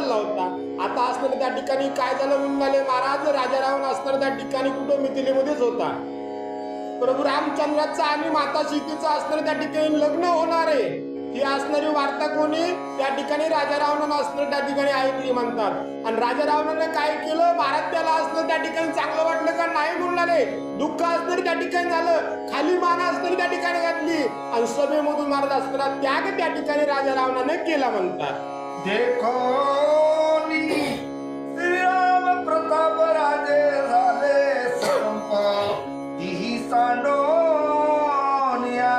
चालला होता. आता असणार त्या ठिकाणी काय झालं? म्हणून झाले महाराज राजा रावण असताना त्या ठिकाणी कुठं? मिथिलेमध्येच होता. प्रभू रामचंद्राचा आणि माता सीतेचं असणार त्या ठिकाणी लग्न होणार आहे. ही असणारी वार्ता कोणी? त्या ठिकाणी राजा रावणानं असणं त्या ठिकाणी ऐकली म्हणतात. आणि राजा रावणानं काय केलं? महाराज त्याला असणं त्या ठिकाणी चांगलं वाटलं का? नाही म्हणून आले दुःख असणारी त्या ठिकाणी झालं. खाली मान असणारी त्या ठिकाणी घातली. आणि सभेमधून महाराज असताना त्याग त्या ठिकाणी राजा रावणानं केला म्हणतात. देखो श्रीराम प्रताप राजे झाले संप। तीही सांडोन या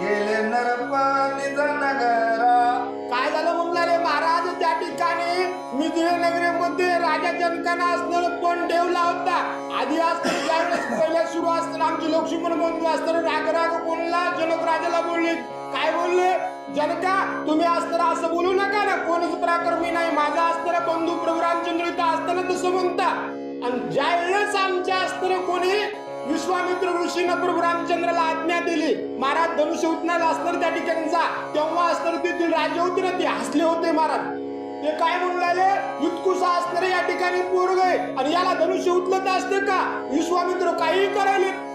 गेले नरप निज नगरा काय झालं म्हणणारे महाराज? त्या ठिकाणी मिथिलेनगरीमध्ये राजा जनकाना असणार पण ठेवला होता? आधी असताना त्यावेळेस पहिल्या सुरू असताना आमचे लक्ष्मण बंधू असताना राग राग बोलला जनक राजाला बोलले. काय बोलले? जनता तुम्ही असताना असं बोलू नका ना. कोणच पराक्रमी नाही. माझा असताना बंधू प्रभू रामचंद्र असतं असताना तसं म्हणता. आणि ज्या वेळेस आमच्या असताना कोणी विश्वामित्र ऋषीनं प्रभू रामचंद्राला आज्ञा दिली महाराज धनुष्य उतनाला असणार त्या ठिकाणी जा. तेव्हा असणार तेथील राजे होते ना ते हसले होते महाराज. ते काय म्हणून राहिले? युतकुसा असणारे या ठिकाणी पोरग आहे. आणि याला धनुष्य उचलत असते का? विश्वामित्र काही करायले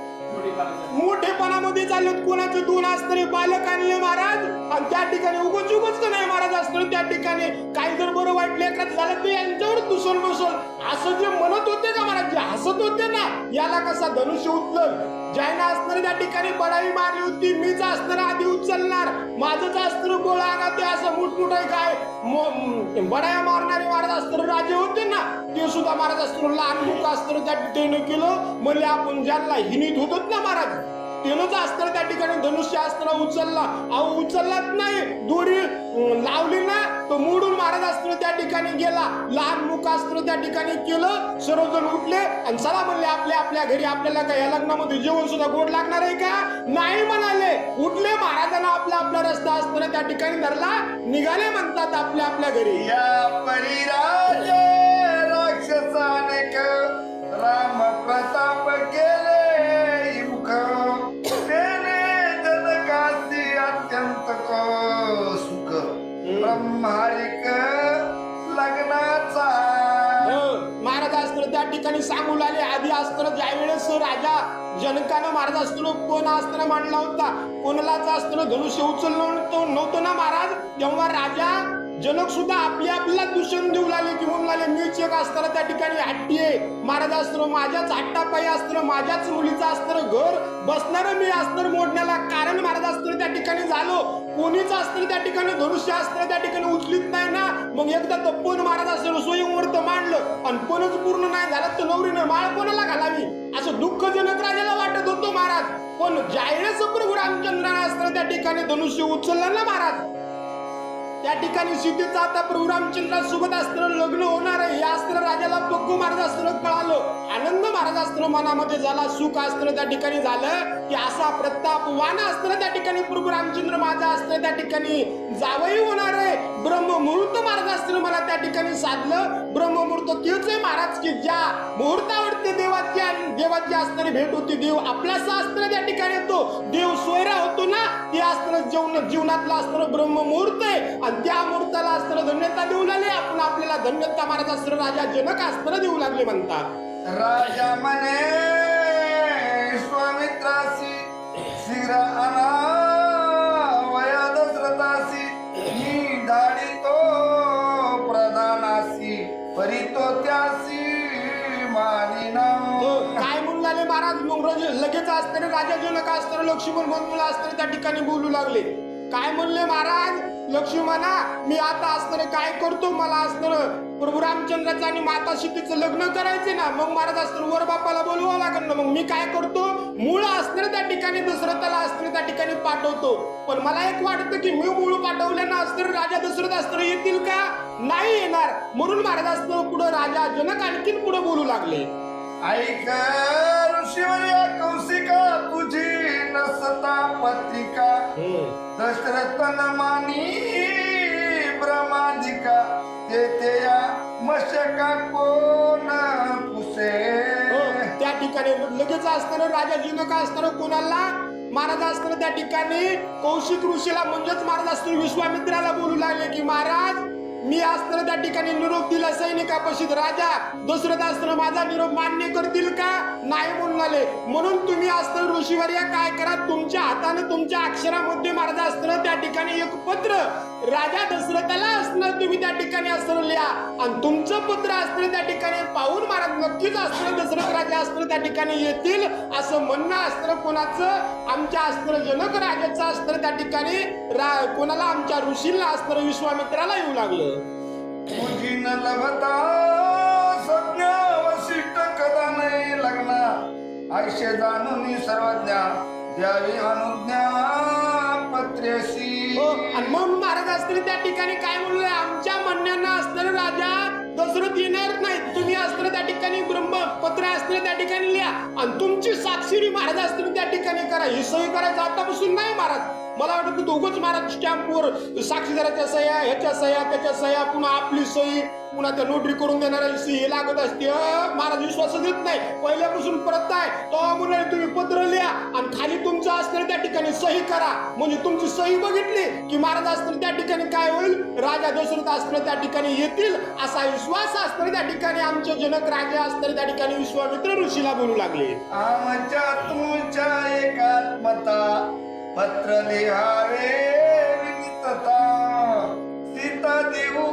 मोठेपणामध्ये चाललेत कोणाचं दोन असणारे बालक आणले महाराज? आणि त्या ठिकाणी उगच उगच का नाही महाराज असणार त्या ठिकाणी काही जर बरं वाटले का झालं ते यांच्यावर दुसर बसल असं जे म्हणत होते का महाराज? जे हसत होते ना याला कसा धनुष्य उचल ज्यानं असणारे त्या ठिकाणी बडाई मारली होती मीच असणार आधी उचलणार. माझंच असणार गोळा का ते असं मुठमुठ आहे. काय बडाया मारणारे महाराज असणार राजे होते ना ते सुद्धा महाराज असणार लहान मुख असणार त्या ठिकाणी केलं. म्हणले आपण ज्यांना हिनीत होत ना महाराज तेनच अस्त्र त्या ठिकाणी धनुष्य अस्त्र उचलला. अहो उचललाच नाही. दोरी लावली ना तो मोडून महाराज अस्त्र त्या ठिकाणी गेला. लहान मुख अस्त्र त्या ठिकाणी केलं. सर्वजण उठले आणि चला म्हणले आपल्या आपल्या घरी आपल्याला काय या लग्नामध्ये जेवण सुद्धा गोड लागणार आहे का? नाही म्हणाले. उठले महाराजांना आपला आपला रस्ता असताना त्या ठिकाणी धरला. निघाले म्हणतात आपल्या आपल्या घरी. या परिराजे राक्षसानेक राम प्रताप त्या ठिकाणी सांगू लागले आधी अस्त्र ज्या वेळेस राजा जनकानं महाराज अस्त्र कोण अस्त्र मांडला होता? कोणालाच अस्त्र धनुष्य उचललं नव्हतं ना महाराज? तेव्हा राजा जनक सुद्धा आपल्या आपल्याला दूषण देऊ लागले की म्हणून लागले. मीच एक असताना त्या ठिकाणी हट्टी आहे. महाराज अस्त्र माझ्याच हट्टापायी अस्त्र माझ्याच मुलीचं असताना घर बसणारं मी असताना मोडण्याला कारण महाराज असताना त्या ठिकाणी झालो. कोणीच असताना त्या ठिकाणी धनुष्य अस्त्र त्या ठिकाणी उचलीत नाही ना? मग एकदा तप्पन महाराज असताना स्वयंवर मांडलं. आणि पणच पूर्ण नाही झालं. तर नवरीनं माळ कोणाला घालावी? असं दुःख जनक राजाला वाटत होतो महाराज. पण ज्यावेळेस प्रभू रामचंद्राने असतं त्या ठिकाणी धनुष्य उचललं ना महाराज? त्या ठिकाणी सीतेचं आता प्रभू रामचंद्रासोबत असताना लग्न होणार आहे. हे अस्त्र राजाला बघू महाराज असताना कळालं. आनंद महाराज असताना मनामध्ये झाला. सुख अस्त्र त्या ठिकाणी झालं की असा प्रताप वान अस्त्र त्या ठिकाणी. प्रभू रामचंद्र माझा अस्त्र त्या ठिकाणी जावई होणार आहे. ब्रह्ममुहूर्त महाराज असताना मला त्या ठिकाणी साधलं. ब्रह्ममुहूर्त तेच आहे महाराज की ज्या मुहूर्तावरती देवाची आणि देवाची असणारी भेट होती. देव आपला असताना त्या ठिकाणी येतो. देव सोयरा होतो ना ते अस्त्र जीवन जीवनातला असणारा ब्रह्ममुहूर्त आहे. आणि त्या मुहूर्ताला असताना धन्यता देऊ लागले. आपण आपल्याला धन्यता महाराज असताना राजा जनक असताना देऊ लागले म्हणतात. राजा म्हणे विश्वामित्रासी शीघ्र आणा वया दशरथासी मी धाडी तो प्रधानासी परी तो त्यासी हो, काय म्हणून लागले महाराज? मग रज- लगेच असताना राजा जनक असताना लक्ष्मण बंधूला असताना त्या ठिकाणी बोलू लागले. काय म्हणले महाराज? लक्ष्मणा मी आता असणार काय करतो? मला असणार प्रभू रामचंद्राचं आणि माता सीतेचं लग्न करायचे ना मग महाराज असणार वर बापाला बोलवावं लागेल ना मग मी काय करतो? मूळ असणार त्या ठिकाणी दशरथाला असणार त्या ठिकाणी पाठवतो. पण मला एक वाटतं की मी मूळ पाठवलं ना असताना राजा दशरथ असणार येतील का? नाही येणार. म्हणून महाराज असणार पुढे राजा जनक आणखीन पुढे बोलू लागले. ऐक ऋषीवर्य कौशिका तुझी नसता पत्रिका दशरथ न मानी ब्रह्मादिका ते ते या मशका कोण पुसे? हो, त्या ठिकाणी लगेच असताना राजा जनक असताना कोणाला? महाराज असताना त्या ठिकाणी कौशिक ऋषीला म्हणजेच महाराज असताना विश्वामित्राला बोलू लागले की महाराज मी असताना त्या ठिकाणी निरोप दिला सैनिकापाशी राजा दशरथ असताना माझा निरोप मान्य करतील का? नाही म्हणून म्हणून तुम्ही असताना ऋषीवर्य काय करा? तुमच्या हाताने तुमच्या अक्षरामध्ये महाराज असताना त्या ठिकाणी एक पत्र राजा दशरथाला असणार तुम्ही त्या ठिकाणी अस्त्र लिहा. आणि तुमचं पत्र असणं त्या ठिकाणी पाहून महाराज नक्कीच अस्त्र दशरथ राजा असणं त्या ठिकाणी येतील असं म्हणणं अस्त्र कोणाचं? आमच्या अस्त्र जनक राजाचं अस्त्र त्या ठिकाणी रा- कोणाला? आमच्या ऋषीला अस्त्र विश्वामित्राला येऊ लागलं. तुझी न लभता संज्ञा वशिष्ठ कदा नाही लग्न आयुष्य जाणून सर्वज्ञा द्यावी अनुज्ञा पत्र्यसी हो आणि म्हणून महाराज असतील त्या ठिकाणी काय ब्रह्मपत्र त्या ठिकाणी लिहा. आणि तुमची साक्षीरी महाराज असताना त्या ठिकाणी करा. ही सही करायचं आतापासून नाही महाराज. मला वाटतं की दोघंच महाराज स्टॅम्पवर साक्षीदाराच्या सह्या ह्याच्या सह्या त्याच्या सह्या पुन्हा आपली सही पुन्हा त्या नोटरी करून देणाऱ्या सही हे लागत असते. महाराज विश्वास देत नाही. पहिल्यापासून परत आहे. तो म्हणाले तुम्ही पत्र लिहा. आणि खाली तुमचं असताना त्या ठिकाणी सही करा. म्हणजे तुमची सही बघितली की महाराज असत्र त्या ठिकाणी काय होईल? राजा दशरथ असताना त्या ठिकाणी येतील. असा विश्वास असताना त्या ठिकाणी आमचे जनक राजे असताना त्या ठिकाणी विश्वामित्र ऋषीला बोलू लागले. आमच्या तुमच्या एकात्मता पत्र लिहावे सीता देऊ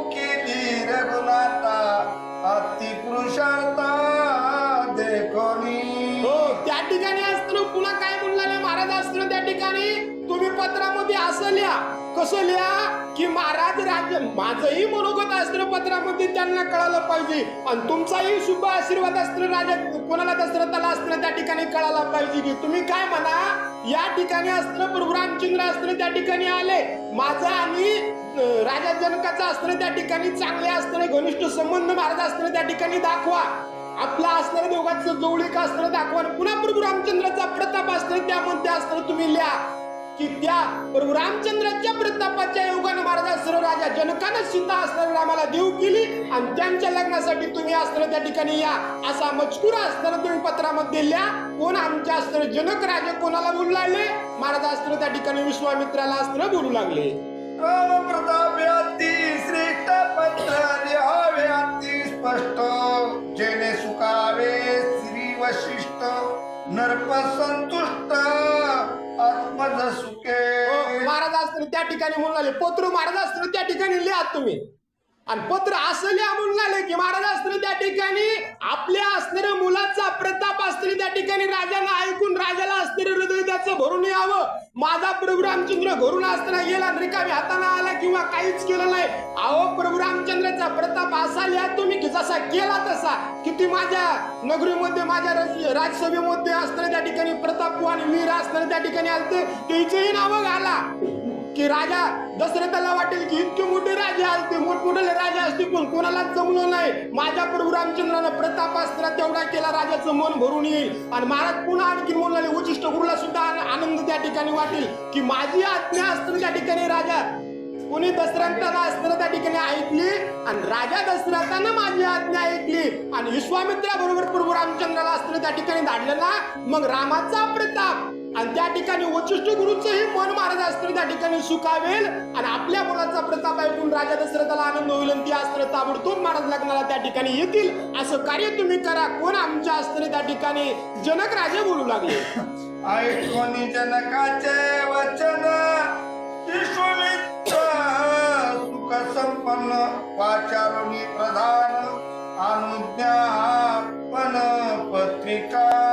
ठिकाणी तुम्ही पत्रामध्ये असं लिहा. कसं लिहा? की महाराज राज्य माझंही मनोगत असताना पत्रामध्ये त्यांना कळालं पाहिजे. आणि तुमचाही शुभ आशीर्वाद असताना राजा कोणाला दशरथाला असताना त्या ठिकाणी कळायला पाहिजे की तुम्ही काय म्हणा? या ठिकाणी असताना प्रभू रामचंद्र असताना त्या ठिकाणी आले. माझं आणि राजा जनकाचं असताना त्या ठिकाणी चांगले असताना घनिष्ठ संबंध महाराज असताना त्या ठिकाणी दाखवा. आपला असणारा दोघांचं जवळीक असताना दाखवा. पुन्हा प्रभू रामचंद्राचा प्रताप असताना त्यामध्ये असताना तुम्ही लिहा. की त्या प्रभू रामचंद्राच्या प्रतापाच्या योगानं महाराजा सर्व राजा जनकानं सीता असणाऱ्या रामाला देव केली आणि त्यांच्या लग्नासाठी तुम्ही अस्त्र त्या ठिकाणी या. असा मजकूर असताना तुम्ही पत्रामध्ये लिहा. कोण आमच्या असताना जनक राजे कोणाला बोलू लागले? महाराज असताना त्या ठिकाणी विश्वामित्राला अस्त्र बोलू लागले. राम प्रताप अति श्रेष्ठ पत्र लिहावे अति स्पष्ट. नरप संतुष्ट आत्मज सुखे महाराज असताना त्या ठिकाणी म्हणून पत्र महाराज असताना त्या ठिकाणी लिहा तुम्ही. आणि पत्र असं लिहा म्हणून आले की महाराज असताना त्या ठिकाणी आपल्या असणाऱ्या मुलाचा प्रताप असताना त्या ठिकाणी राजाला ऐकून तरी हृदय त्याचं भरून यावं. माझा प्रभू रामचंद्र घरून असताना गेला रिकामी हाताना आला किंवा काहीच केलं नाही. अहो प्रभू रामचंद्राचा प्रताप असा लिहा तुम्ही जसा केला तसा. किती माझ्या नगरीमध्ये माझ्या राज्यसभेमध्ये असताना त्या ठिकाणी प्रताप आणि वीर असताना त्या ठिकाणी आलते. त्याचंही नाव घाला. की राजा दशरथ की इतके मोठे राजे असते मोठमोठे राजे असते पण कोणाला जमलं नाही. माझ्या प्रभू रामचंद्रानं प्रताप असताना तेवढा केला राजाचं मन भरून येईल. आणि महाराज पुन्हा आणखी म्हणाले वशिष्ठ गुरुला सुद्धा आनंद त्या ठिकाणी वाटेल की माझी आज्ञा असताना त्या ठिकाणी राजा. कोणी दशरथाला असताना त्या ठिकाणी ऐकली? आणि राजा दशरथानं माझी आज्ञा ऐकली. आणि विश्वामित्रा बरोबर प्रभू रामचंद्राला असताना त्या ठिकाणी धाडलं ना? मग रामाचा प्रताप. आणि त्या ठिकाणी वशिष्ठ गुरुचंही मन महाराज अस्त्र त्या ठिकाणी सुकावेल आणि आपल्या मुलाचा प्रताप ऐकून राजा दशरथाला आनंद होईल आणि ती अस्त्र ताबडतोब महाराज लग्नाला त्या ठिकाणी येतील. असं कार्य तुम्ही करा. कोण आमच्या अस्त्र त्या ठिकाणी? जनक राजे बोलू लागले. ऐकोनी जनकाचे वचन. विश्वमित्र सुख संपन्न वाचारुणी प्रधान. अनुज्ञा पण पत्रिका.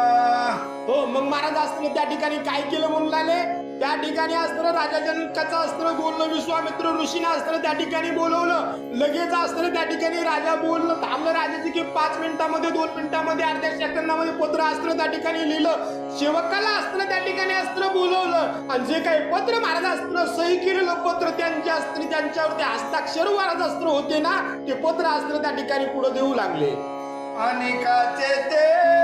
महाराज असताना त्या ठिकाणी काय केलं म्हणून लागले? त्या ठिकाणी अस्त्र राजा जनकाचं असताना बोलणं विश्वामित्र ऋषीने अस्त्र त्या ठिकाणी बोलवलं. लगेच अस्त्र त्या ठिकाणी राजा बोललं थांबलं राजाची की पाच मिनिटामध्ये दोन मिनिटामध्ये अर्ध्या सेकंदामध्ये पत्र अस्त्र त्या ठिकाणी लिहिलं. सेवकाला अस्त्र त्या ठिकाणी अस्त्र बोलवलं. आणि जे काही पत्र महाराज अस्त्र सही केलेलं पत्र त्यांच्या अस्त्र त्यांच्यावरती हस्ताक्षर महाराज अस्त्र होते ना ते पत्र अस्त्र त्या ठिकाणी पुढे देऊ लागले. अनेकाचे ते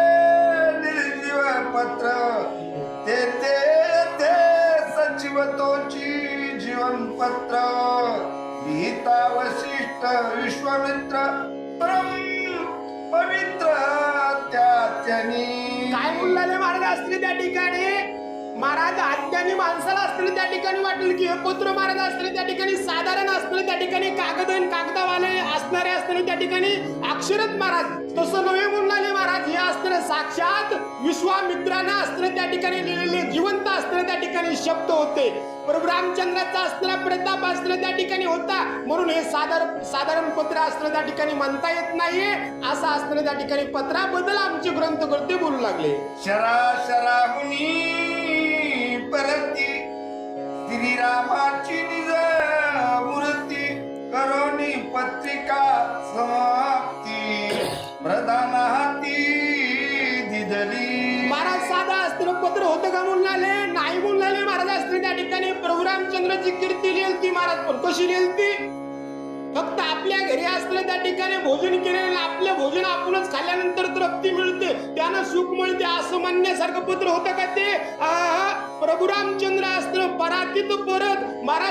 जीवनपत्र लिहिता वशिष्ठ विश्वामित्र परम पवित्र त्याच्यानी काय बोलले महाराज असतील त्या ठिकाणी? महाराज आज्ञानी माणसाला असतील त्या ठिकाणी वाटेल की हे पुत्र महाराज असतील त्या ठिकाणी साधारण असतील त्या ठिकाणी कागद आणि असणारे असताना त्या ठिकाणी अक्षरच महाराज. तसं नवे म्हणून महाराज. हे असताना साक्षात विश्वामित्रानं असताना त्या ठिकाणी लिहिलेले जिवंत असताना त्या ठिकाणी शब्द होते. प्रभू रामचंद्राचा असताना प्रताप असणं त्या ठिकाणी होता. म्हणून हे साधारण साधारण पत्र असणं त्या ठिकाणी म्हणता येत नाहीये. असं असणं त्या ठिकाणी पत्राबद्दल आमचे ग्रंथकर्ते बोलू लागले. शरा शराहुनी परती. श्रीरामाची निज मूर्त करोनी पत्रिका समाप्ती। प्रधान हाती दिदली। महाराज साधा असताना पत्र होतं का म्हणून आले नाही म्हणून आले महाराज असताना त्या ठिकाणी प्रभू रामचंद्राची कीर्ती लिहिली ती महाराज पण कशी लिहिली ती फक्त आपल्या घरी असलं त्या ठिकाणी भोजन केलेलं आपलं भोजन आपणच खाल्ल्यानंतर तृप्ती मिळते. त्यानं सुख मिळते असं म्हणण्यासारखं पत्र होतं का ते? आहा, प्रभू रामचंद्र असताना परातीत परत महाराज